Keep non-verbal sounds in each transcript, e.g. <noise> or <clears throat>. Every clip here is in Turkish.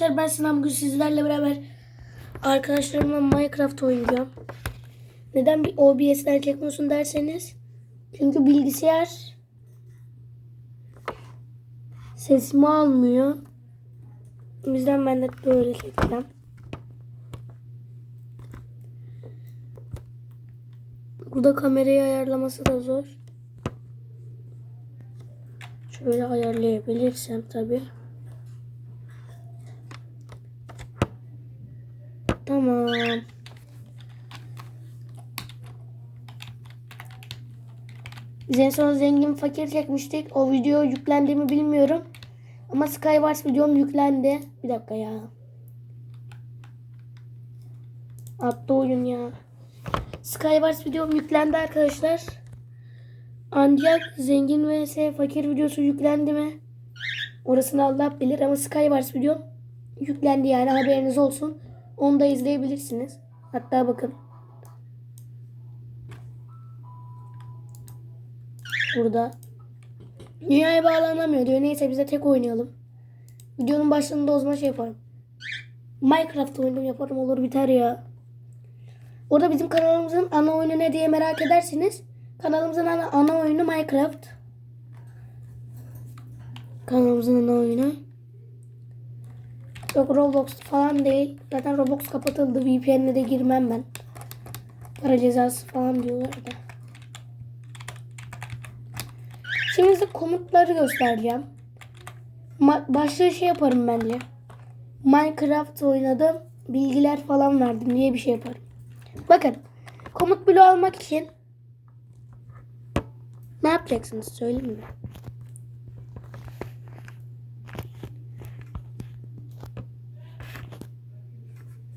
Arkadaşlar ben Sinan bugün sizlerle beraber arkadaşlarımla Minecraft oynayacağım. Neden bir OBS'den çekmiyorsun derseniz. Çünkü bilgisayar sesimi almıyor. O yüzden ben de böyle çekeceğim. Burada kamerayı ayarlaması da zor. Şöyle ayarlayabilirsem tabii. Tamam. Biz en son zengin fakir çekmiştik. O video yüklendi mi bilmiyorum. Ama Skywars videom yüklendi. Bir dakika ya. Attı oyun ya. Skywars videom yüklendi arkadaşlar. Ancak zengin vs fakir videosu yüklendi mi? Orasını Allah bilir ama Skywars videom yüklendi yani haberiniz olsun. Onu da izleyebilirsiniz. Hatta bakın. Burada. Dünyaya bağlanamıyor diyor. Neyse biz de tek oynayalım. Videonun başlarında o zaman şey yaparım. Minecraft oyunu yaparım olur biter ya. Orada bizim kanalımızın ana oyunu ne diye merak edersiniz. Kanalımızın ana, ana oyunu Minecraft. Kanalımızın ana oyunu. Yok Roblox falan değil. Zaten Roblox kapatıldı. VPN'le de girmem ben. Para cezası falan diyorlar da. Şimdi size komutları göstereceğim. Ma- başta şey yaparım bence. Minecraft oynadım. Bilgiler falan verdim diye bir şey yaparım. Bakın. Komut bloğu almak için ne yapacaksınız söyleyeyim mi?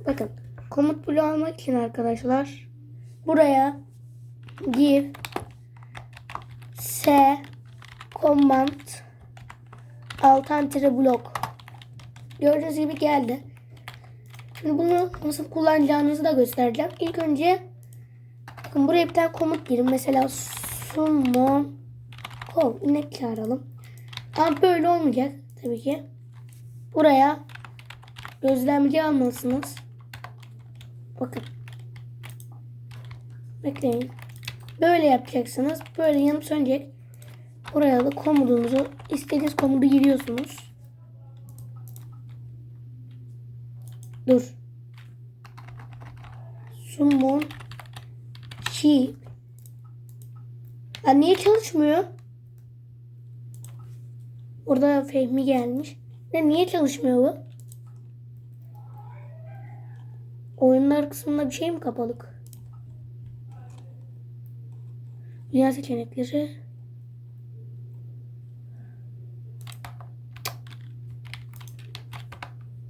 Bakın komut bloğu almak için arkadaşlar buraya give s command altantre blok gördüğünüz gibi geldi. Şimdi bunu nasıl kullanacağınızı da göstereceğim. İlk önce bakın buraya bir tane komut girin. Mesela summon kov inek çağıralım. Ama böyle olmayacak tabii ki. Buraya gözlemci almalısınız. Bakın. Bekleyin. Böyle yapacaksınız. Böyle yanıp sönecek. Buraya da komutunuzu istediğiniz komutu giriyorsunuz. Dur. Summon sheep. Ya niye çalışmıyor? Orada Fehmi gelmiş. Ne niye çalışmıyor bu? Oyunlar kısmında bir şey mi kapalık? Dünya seçenekleri.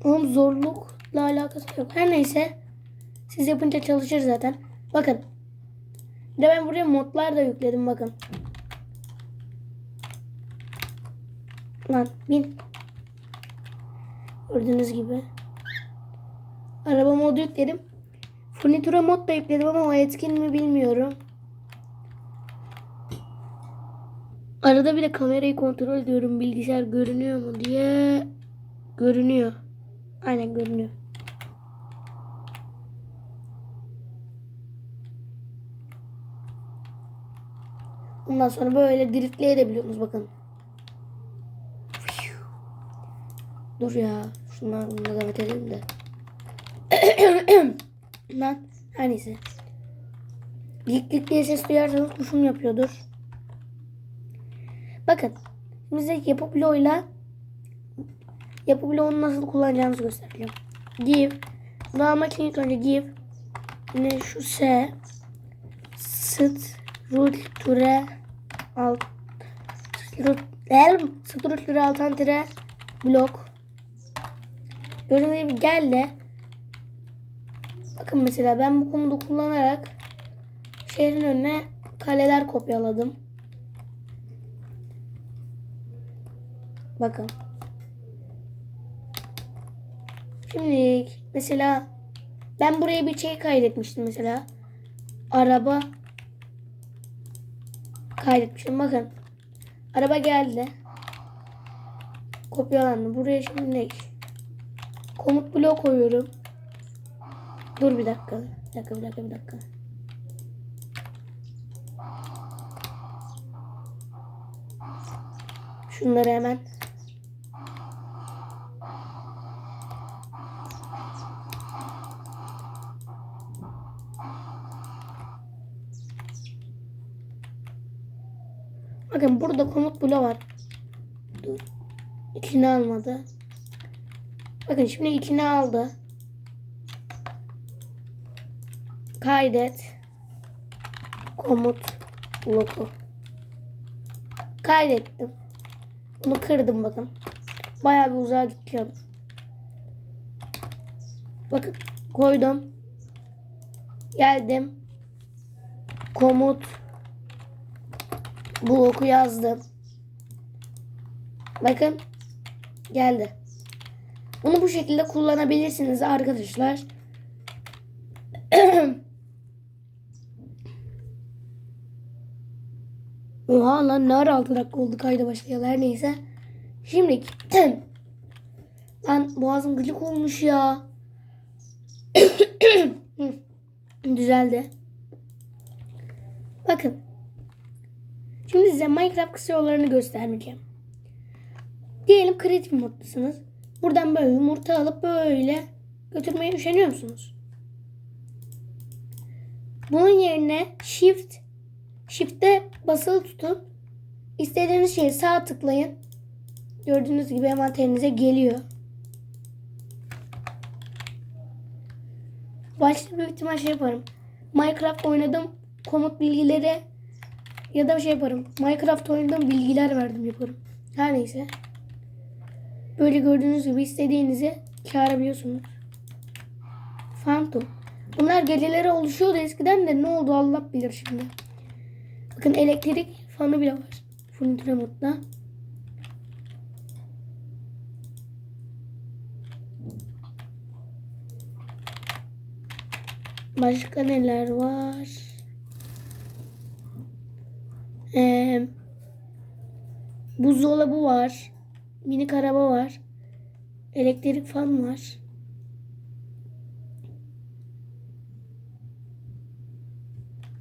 Onun zorlukla alakası yok. Her neyse. Siz yapınca çalışır zaten. Bakın. Bir de ben buraya modlar da yükledim bakın. Lan bin. Gördüğünüz gibi. Araba modu yükledim. Furnitura mod da yükledim ama o etkin mi bilmiyorum. Arada bir de kamerayı kontrol ediyorum. Bilgisayar görünüyor mu diye. Görünüyor. Aynen görünüyor. Ondan sonra böyle driftleyebiliyorsunuz bakın. Dur ya. Şunlar bunu da edelim de. <clears throat> Lan her neyse. Lik lik diye ses duyarsanız kuşum yapıyordur. Bakın. Size yapı bloğuyla yapı bloğunu nasıl kullanacağınızı göstereceğim. Give. Bunu almak için ilk önce give. Yine şu s strukture alt el strukture altan tire blok Gördüğünüz gibi gel de Bakın mesela ben bu komutu kullanarak şehrin önüne kaleler kopyaladım. Bakın. Şimdi mesela ben buraya bir şey kaydetmiştim mesela. Araba kaydetmişim. Bakın. Araba geldi. Kopyalandı. Buraya şimdi Komut bloğu koyuyorum. Dur bir dakika. Bir dakika bir dakika bir dakika. Şunları hemen Bakın burada komut bloğu var. Dur. İçine almadı. Bakın şimdi içine aldı. Kaydet. Komut bloku. Kaydettim. Bunu kırdım bakın. Bayağı bir uzağa gideceğim. Bakın koydum. Geldim. Komut bloku yazdım. Bakın geldi. Bunu bu şekilde kullanabilirsiniz arkadaşlar. Oha lan ne ara 6 dakika oldu kayda başlayalı her neyse. Şimdi lan boğazım gıcık olmuş ya. <coughs> Düzeldi. Bakın. Şimdi size Minecraft kısa yollarını göstermeyeceğim. Diyelim kreatif moddasınız. Buradan böyle yumurta alıp böyle götürmeye üşeniyor musunuz? Bunun yerine shift shift'te basılı tutun. İstediğiniz şeyi sağ tıklayın. Gördüğünüz gibi envanterinize geliyor. Başta büyük ihtimal şey yaparım. Minecraft oynadım. Komut bilgileri ya da şey yaparım. Minecraft oynadım bilgiler verdim yaparım. Her neyse. Böyle gördüğünüz gibi istediğinizi çağırabiliyorsunuz. Phantom. Bunlar geceleri oluşuyordu eskiden de ne oldu Allah bilir şimdi. Bakın elektrik fanı bile var. Furniture modda. Başka neler var? Ee, buzdolabı var. Minik araba var. Elektrik fan var.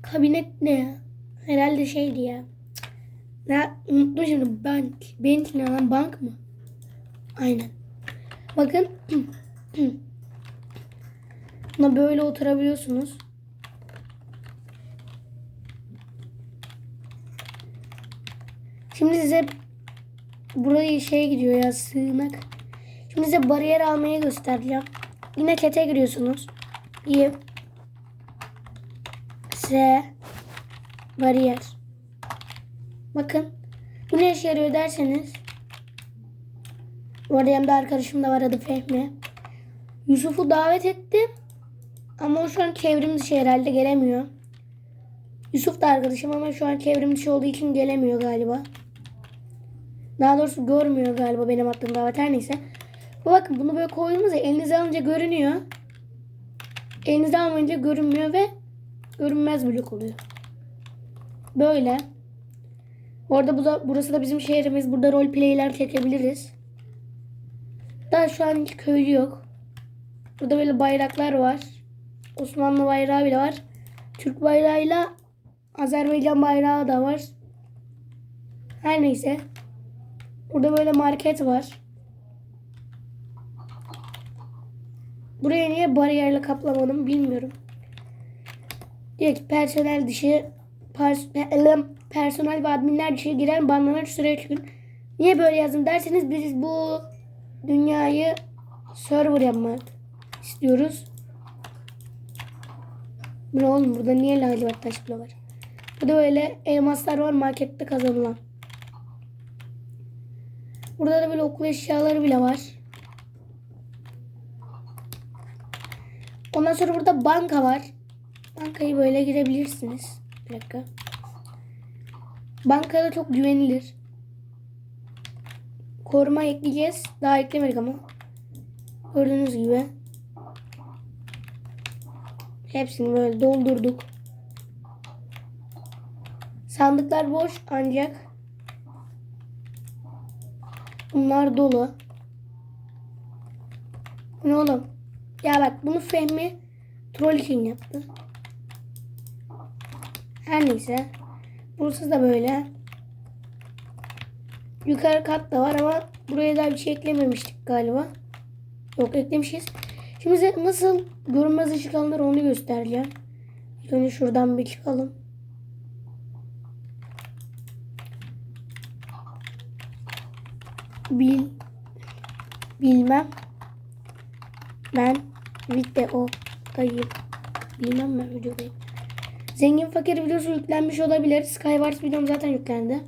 Kabinet ne ya? Herhalde şeydi ya. Ne unuttum şimdi bank. Bank ne lan bank mı? Aynen. Bakın. <clears throat> Buna böyle oturabiliyorsunuz. Şimdi size burayı şey gidiyor ya sığınak. Şimdi size bariyer almayı göstereceğim. Yine çete giriyorsunuz. Bir S bariyer. Bakın. Bu ne işe yarıyor derseniz. Bu arada yanımda arkadaşım da var adı Fehmi. Yusuf'u davet ettim. Ama o şu an çevrim dışı herhalde gelemiyor. Yusuf da arkadaşım ama şu an çevrim dışı olduğu için gelemiyor galiba. Daha doğrusu görmüyor galiba benim attığım davet her neyse. Bu bakın bunu böyle koyduğunuzda elinize alınca görünüyor. Elinize almayınca görünmüyor ve görünmez blok oluyor. Böyle. Orada bu da, burası da bizim şehrimiz. Burada roleplay'ler çekebiliriz. Daha şu an köylü yok. Burada böyle bayraklar var. Osmanlı bayrağı bile var. Türk bayrağıyla Azerbaycan bayrağı da var. Her neyse. Burada böyle market var. Buraya niye bariyerle kaplamadım bilmiyorum. Diyor ki personel dışı pers elem- personel ve adminler dışı giren banlanan süre gün. Niye böyle yazdım derseniz biz bu dünyayı server yapmak istiyoruz. Bu ne oğlum burada niye lacivert taş bile var? Burada böyle elmaslar var markette kazanılan. Burada da böyle okul eşyaları bile var. Ondan sonra burada banka var. Bankayı böyle girebilirsiniz. Bir dakika. Bankada çok güvenilir. Koruma ekleyeceğiz. Daha eklemedik ama. Gördüğünüz gibi. Hepsini böyle doldurduk. Sandıklar boş ancak bunlar dolu. Ne oğlum? Ya bak bunu Fehmi troll için yaptı. Her neyse. Burası da böyle. Yukarı kat da var ama buraya daha bir şey eklememiştik galiba. Yok eklemişiz. Şimdi size nasıl görünmez ışık alınır onu göstereceğim. İlk önce şuradan bir çıkalım. Bil bilmem ben videodayım. Bilmem ben videodayım. Zengin fakir videosu yüklenmiş olabilir. Skywars videom zaten yüklendi.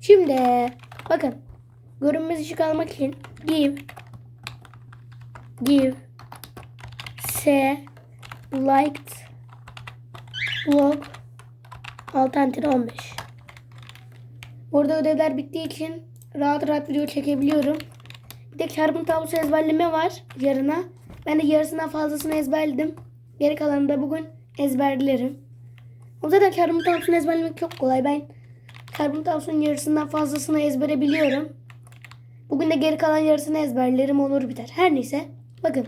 Şimdi bakın görünmez ışık almak için give give s liked blog alternatif 15 Orada ödevler bittiği için rahat rahat video çekebiliyorum. Bir de çarpım tablosu ezberleme var yarına. Ben de yarısından fazlasını ezberledim. Geri kalanını da bugün ezberlerim. O zaten çarpım tablosunu ezberlemek çok kolay. Ben çarpım tablosunun yarısından fazlasını ezbere biliyorum. Bugün de geri kalan yarısını ezberlerim olur biter. Her neyse. Bakın.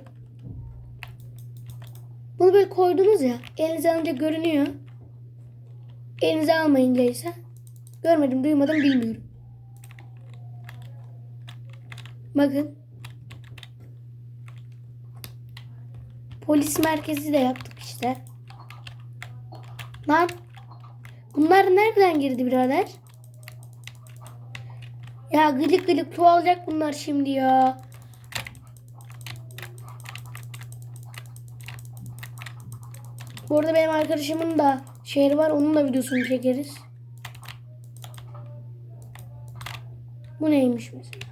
Bunu böyle koydunuz ya. Elinize alınca görünüyor. Elinize almayınca ise görmedim, duymadım, bilmiyorum. Bakın. Polis merkezi de yaptık işte. Lan. Bunlar nereden girdi birader? Ya gıcık gıcık çoğalacak bunlar şimdi ya. Bu arada benim arkadaşımın da şehri var. Onun da videosunu çekeriz. Bu neymiş mesela?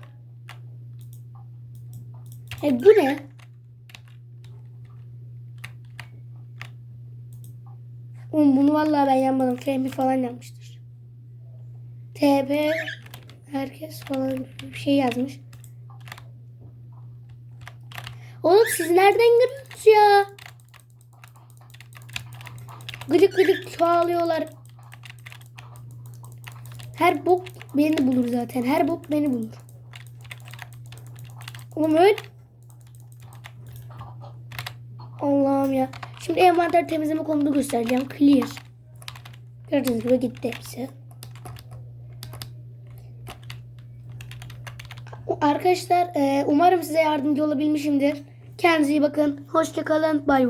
E bu ne? Oğlum bunu vallahi ben yapmadım. Fehmi falan yapmıştır. TP herkes falan bir şey yazmış. Oğlum siz nereden görüyorsunuz ya? Gıcık gıcık çoğalıyorlar. Her bok beni bulur zaten. Her bok beni bulur. Oğlum öyle. Allah'ım ya. Şimdi envanter temizleme konunu göstereceğim. Clear. Gördüğünüz gibi gitti hepsi. Arkadaşlar e, umarım size yardımcı olabilmişimdir. Kendinize iyi bakın. Hoşçakalın. Bay bay.